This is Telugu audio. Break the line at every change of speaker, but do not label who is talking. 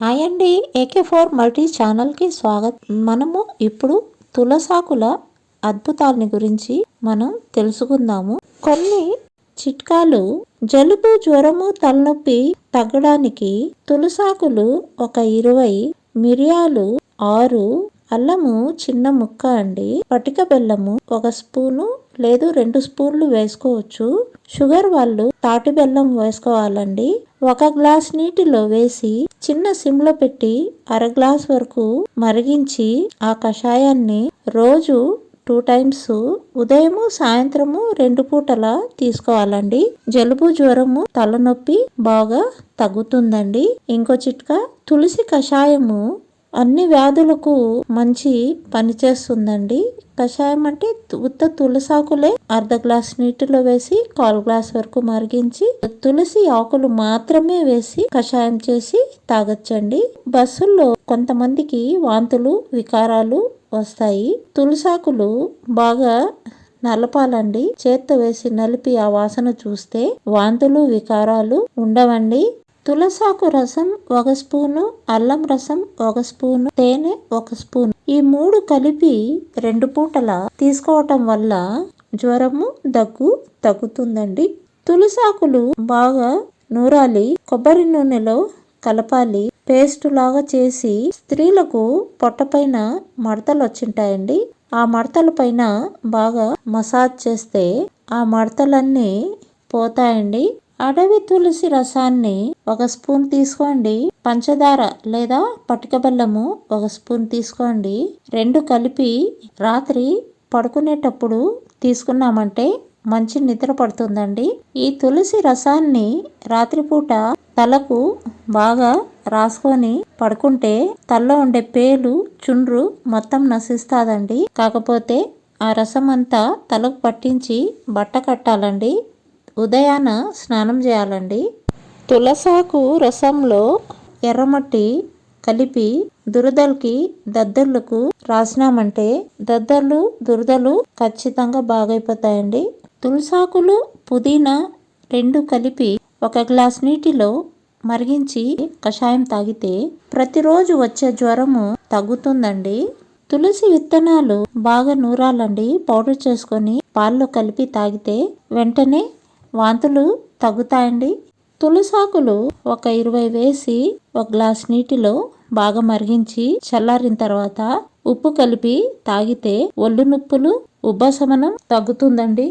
హాయ్ అండి ఏకే ఫోర్ మల్టీ ఛానల్కి స్వాగతం. మనము ఇప్పుడు తులసాకుల అద్భుతాలని గురించి మనం తెలుసుకుందాము. కొన్ని చిట్కాలు. జలుబు జ్వరము తలనొప్పి తగ్గడానికి తులసాకులు ఒక ఇరవై మిరియాలు ఆరు అల్లము చిన్న ముక్క అండి. పటిక బెల్లము ఒక స్పూను లేదు రెండు స్పూన్లు వేసుకోవచ్చు. షుగర్ వాళ్ళు తాటి బెల్లం వేసుకోవాలండి. ఒక గ్లాస్ నీటిలో వేసి చిన్న సిమ్లో పెట్టి అర గ్లాస్ వరకు మరిగించి ఆ కషాయాన్ని రోజు టూ టైమ్స్ ఉదయము సాయంత్రము రెండు పూటల తీసుకోవాలండి. జలుబు జ్వరము తలనొప్పి బాగా తగ్గుతుందండి. ఇంకో చిట్కా తులసి కషాయము అన్ని వ్యాధులకు మంచి పనిచేస్తుందండి కషాయం అంటే ఉత్త తులసాకులే అర్ధ గ్లాస్ నీటిలో వేసి కాల్ గ్లాస్ వరకు మరిగించి తులసి ఆకులు మాత్రమే వేసి కషాయం చేసి తాగొచ్చండి. బస్సుల్లో కొంతమందికి వాంతులు వికారాలు వస్తాయి. తులసాకులు బాగా నలపాలండి. చేత్తో వేసి నలిపి ఆ వాసన చూస్తే వాంతులు వికారాలు ఉండవండి. తులసాకు రసం ఒక స్పూను అల్లం రసం ఒక స్పూను తేనె ఒక స్పూన్. ఈ మూడు కలిపి రెండు పూటల తీసుకోవటం వల్ల జ్వరము దగ్గు తగ్గుతుందండి. తులసాకులు బాగా నూరాలి కొబ్బరి నూనెలో కలపాలి. పేస్ట్ లాగా చేసి స్త్రీలకు పొట్టపైన మడతలు వచ్చింటాయండి. ఆ మడతల పైన బాగా మసాజ్ చేస్తే ఆ మడతలన్నీ పోతాయండి. అడవి తులసి రసాన్ని ఒక స్పూన్ తీసుకోండి. పంచదార లేదా పటిక బెల్లము ఒక స్పూన్ తీసుకోండి. రెండు కలిపి రాత్రి పడుకునేటప్పుడు తీసుకున్నామంటే మంచి నిద్ర పడుతుందండి. ఈ తులసి రసాన్ని రాత్రిపూట తలకు బాగా రాసుకొని పడుకుంటే తల్లో ఉండే పేలు చుండ్రు మొత్తం నశిస్తాదండి. కాకపోతే ఆ రసం అంతా తలకు పట్టించి బట్ట కట్టాలండి. ఉదయాన స్నానం చేయాలండి. తులసాకు రసంలో ఎర్రమట్టి కలిపి దురదలకి దద్దర్లకు రాసినామంటే దద్దర్లు దురదలు ఖచ్చితంగా బాగైపోతాయండి. తులసాకులు పుదీనా రెండు కలిపి ఒక గ్లాస్ నీటిలో మరిగించి కషాయం తాగితే ప్రతిరోజు వచ్చే జ్వరము తగ్గుతుందండి. తులసి విత్తనాలు బాగా నూరాలండి. పౌడర్ చేసుకొని పాల్లో కలిపి తాగితే వెంటనే వాంతులు తగ్గుతాయండి. తులసాకులు ఒక ఇరవై వేసి ఒక గ్లాస్ నీటిలో బాగా మరిగించి చల్లారిన తర్వాత ఉప్పు కలిపి తాగితే ఒళ్ళు నొప్పులు ఉబ్బసమనం తగ్గుతుందండి.